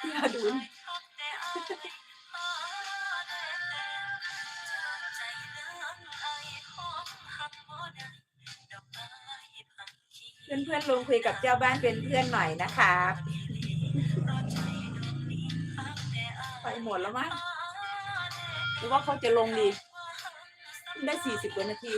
พี่อดุลเพื่อนเพื่อนลงคุยกับเจ้าบ้านเป็นเพื่อนหน่อยนะคะไปหมดแล้วมั้งหรือว่าเขาจะลงดีได้สี่สิบกว่านาที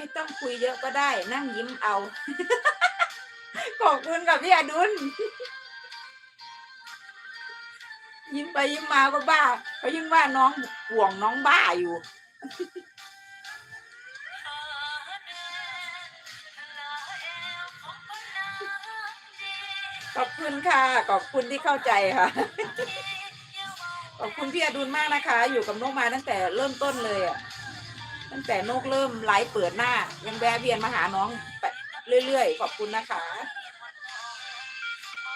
ไม่ต้องคุยเยอะก็ได้ นั่งยิ้มเอา ขอบคุณกับพี่อดุลยิ้มไปยิ้มมาก็บ้าเขายิ่งว่าน้องห่วงน้องบ้าอยู่ขอบคุณค่ะ ขอบคุณที่เข้าใจค่ะ ขอบคุณพี่อดุลมากนะคะ อยู่กับนกมาตั้งแต่เริ่มต้นเลยอะ ตั้งแต่นกเริ่มไลฟ์เปิดหน้า ยังแวะเวียนมาหาน้องไปเรื่อยๆ ขอบคุณนะคะ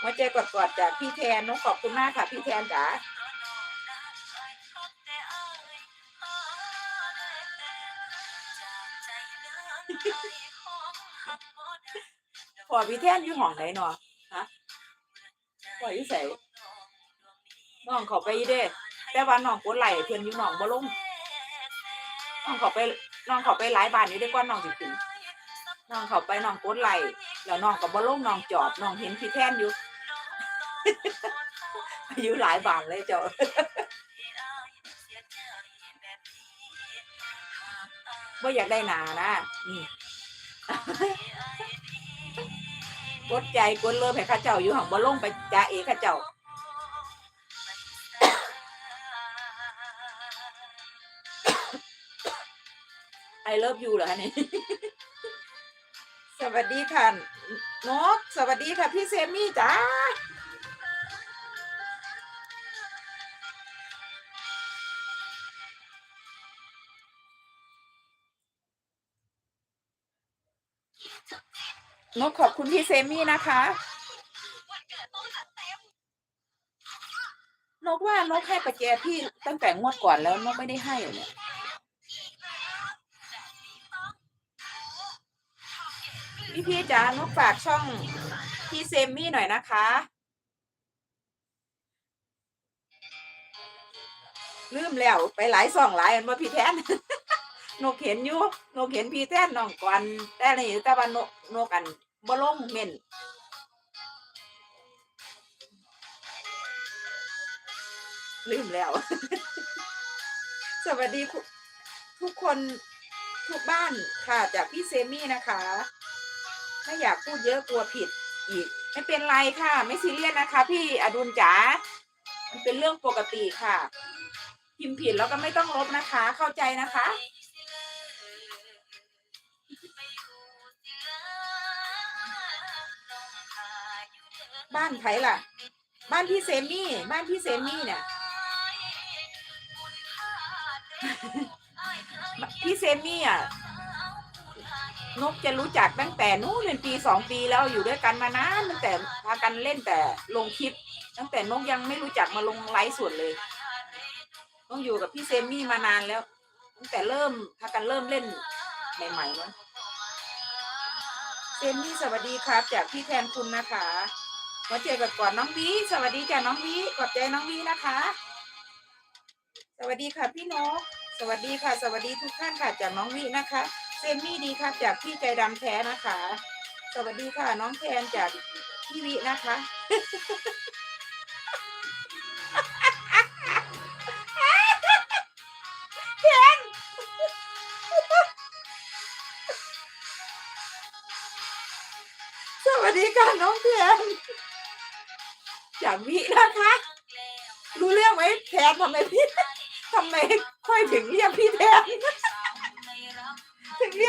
หัวใจกอดๆจากพี่แทนนกขอบคุณมากค่ะพี่แทนจ๋าพอพี่แทนอยู่ห้องไหนเนาะฮะพออยู่ใส่น้องเขาไปอีเด้แต่ว่าน้องกดไหลเพื่อนอยู่น้องบ่ลง น้องเขาไปน้องเขาไปหลายบ้านอยู่ได้กว่าน้องสิถึงน้องเขาไปน้องกดไหลแล้วน้องก็บ่ลลงน้องจอดน้องเห็นพี่แท่นอยู่อายุหลายบ้านเลยเจ้าบ่อยากได้หนานะอืมกดใจกดเลิฟให้ข้าเจ้าอยู่ห้องบ่ลงไปจ้าเอข้าเจ้า ไอเลิฟยูเหรอคะนี่สวัสดีค่ะนกสวัสดีค่ะพี่เซมี่จ้านกขอบคุณพี่เซมี่นะคะ นกว่านกให้ประแจพี่ตั้งแต่งวดก่อนแล้วนกไม่ได้ให้เหรอเนี่ย พี่พี่จ๋านกฝากช่องพี่เซมี่หน่อยนะคะ ลืมแล้วไปหลายส่องหลายอันว่าพี่แทนนกเห็นอยู่นกเห็นพี่แทนน้องก่อนแต่นี่แต่ว่านกนกอันบ่ลงเม่นลืมแล้ว สวัสดีทุกคนทุกบ้านค่ะจากพี่เซมี่นะคะ ไม่อยากพูดเยอะกลัวผิดอีก ไม่เป็นไรค่ะ ไม่ซีเรียสนะคะ พี่อดุลจ๋ามันเป็นเรื่องปกติค่ะ พิมพ์ผิดแล้วก็ไม่ต้องลบนะคะ เข้าใจนะคะ บ้านใครล่ะ บ้านพี่เซมี่ บ้านพี่เซมี่เนี่ยพี่เซมี่อะ นกจะรู้จักตั้งแต่นู้นเป็นปีสองปีแล้วอยู่ด้วยกันมานานตั้งแต่พากันเล่นแต่ลงคลิป ตั้งแต่นกยังไม่รู้จักมาลงไลฟ์สดเลยต้องอยู่กับพี่เซมมี่มานานแล้ว ตั้งแต่เริ่มพากันเริ่มเล่นใหม่ๆเนาะเซมมี่สวัสดีครับ จากพี่แทนคุณนะคะมาเจอกันก่อนน้องวีสวัสดีจ้ะน้องวีขอบใจน้องวีนะคะ สวัสดีค่ะพี่นกสวัสดีค่ะ สวัสดีทุกท่านค่ะจากน้องวินะคะ เซมมี่ดีค่ะจากพี่ใจดำแท้นะคะ สวัสดีค่ะ น้องแทนจากพี่วินะคะ แทน สวัสดีค่ะ น้องแทนจากวินะคะ รู้เรื่องไหมแทนทำไมพี่ทำไมค่อยถึงเรียกพี่แทน ¡Genial!